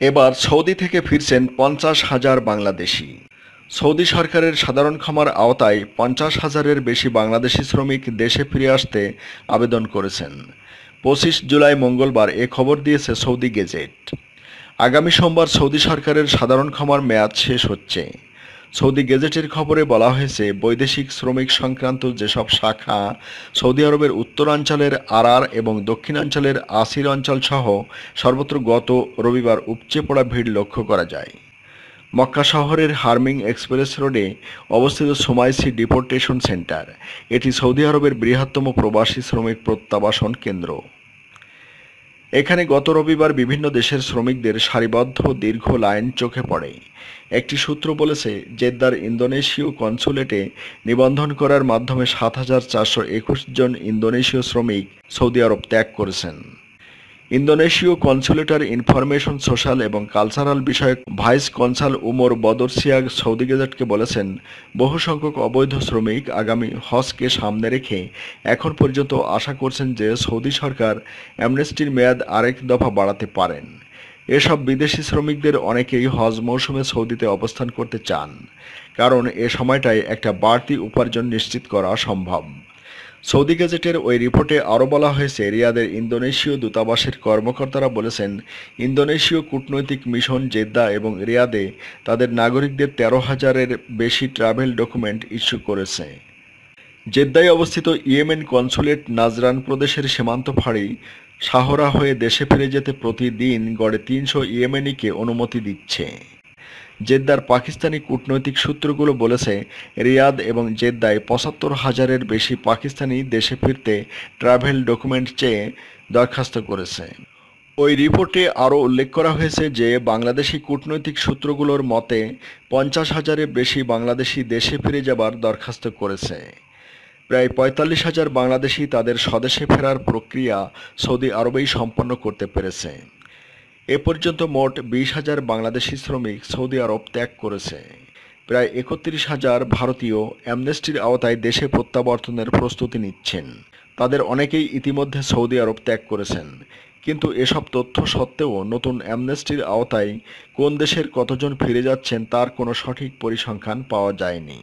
এবার সৌদি থেকে ফিরছেন পঞ্চাশ হাজার বাংলাদেশি। সৌদি সরকারের সাধারণ ক্ষমার আওতায় পঞ্চাশ হাজারের বেশি বাংলাদেশি শ্রমিক দেশে ফিরে আসতে আবেদন করেছেন। পঁচিশ জুলাই মঙ্গলবার এ খবর দিয়েছে সৌদি গেজেট। আগামী সোমবার সৌদি সরকারের সাধারণ ক্ষমার মেয়াদ শেষ হচ্ছে। সৌদি গেজেটের খবরে বলা হয়েছে, বৈদেশিক শ্রমিক সংক্রান্ত যেসব শাখা সৌদি আরবের উত্তরাঞ্চলের আরার এবং দক্ষিণাঞ্চলের আসির অঞ্চল সহ সর্বত্র গত রবিবার উপচে পড়া ভিড় লক্ষ্য করা যায়। মক্কা শহরের হার্মিং এক্সপ্রেস রোডে অবস্থিত সোমাইসি ডিপোর্টেশন সেন্টার, এটি সৌদি আরবের বৃহত্তম প্রবাসী শ্রমিক প্রত্যাবাসন কেন্দ্র। এখানে গত রবিবার বিভিন্ন দেশের শ্রমিকদের সারিবদ্ধ দীর্ঘ লাইন চোখে পড়ে। একটি সূত্র বলেছে, জেদ্দার ইন্দোনেশীয় কনসুলেটে নিবন্ধন করার মাধ্যমে সাত হাজার চারশো একুশ জন ইন্দোনেশীয় শ্রমিক সৌদি আরব ত্যাগ করেছেন। ইন্দোনেশীয় কনসুলেটার ইনফরমেশন সোশ্যাল এবং কালচারাল বিষয়ক vice consul Umar Badar Siyag Saudi গেজেটকে বলেছেন, বহু সংখ্যক অবৈধ শ্রমিক আগামী হজকে সামনে রেখে এখন পর্যন্ত আশা করছেন যে সৌদি সরকার অ্যামনেস্টির মেয়াদ আরেক দফা বাড়াতে পারেন। এসব বিদেশি শ্রমিকদের অনেকেই হজ মৌসুমে সৌদিতে অবস্থান করতে চান, কারণ এ সময়টায় একটা বাড়তি উপার্জন নিশ্চিত করা সম্ভব। সৌদি গেজেটের ওই রিপোর্টে আরও বলা হয়েছে, রিয়াদের ইন্দোনেশীয় দূতাবাসের কর্মকর্তারা বলেছেন, ইন্দোনেশীয় কূটনৈতিক মিশন জেদ্দা এবং রিয়াদে তাদের নাগরিকদের তেরো হাজারের বেশি ট্রাভেল ডকুমেন্ট ইস্যু করেছে। জেদ্দায় অবস্থিত ইয়েমেন কনসুলেট নাজরান প্রদেশের সীমান্ত ফাঁড়ি শাহরা হয়ে দেশে ফিরে যেতে প্রতিদিন গড়ে তিনশো ইয়েমেনিকে অনুমতি দিচ্ছে। জেদ্দার পাকিস্তানি কূটনৈতিক সূত্রগুলো বলেছে, রিয়াদ এবং জেদ্দায় পঁচাত্তর হাজারের বেশি পাকিস্তানি দেশে ফিরতে ট্রাভেল ডকুমেন্ট চেয়ে দরখাস্ত করেছে। ওই রিপোর্টে আরও উল্লেখ করা হয়েছে যে, বাংলাদেশি কূটনৈতিক সূত্রগুলোর মতে, পঞ্চাশ হাজারের বেশি বাংলাদেশি দেশে ফিরে যাবার দরখাস্ত করেছে। প্রায় পঁয়তাল্লিশ হাজার বাংলাদেশি তাদের স্বদেশে ফেরার প্রক্রিয়া সৌদি আরবেই সম্পন্ন করতে পেরেছে। এ পর্যন্ত মোট বিশ হাজার বাংলাদেশি শ্রমিক সৌদি আরব ত্যাগ করেছে। প্রায় একত্রিশ হাজার ভারতীয় অ্যামনেস্টির আওতায় দেশে প্রত্যাবর্তনের প্রস্তুতি নিচ্ছেন। তাদের অনেকেই ইতিমধ্যে সৌদি আরব ত্যাগ করেছেন। কিন্তু এসব তথ্য সত্ত্বেও নতুন অ্যামনেস্টির আওতায় কোন দেশের কতজন ফিরে যাচ্ছেন তার কোনো সঠিক পরিসংখ্যান পাওয়া যায়নি।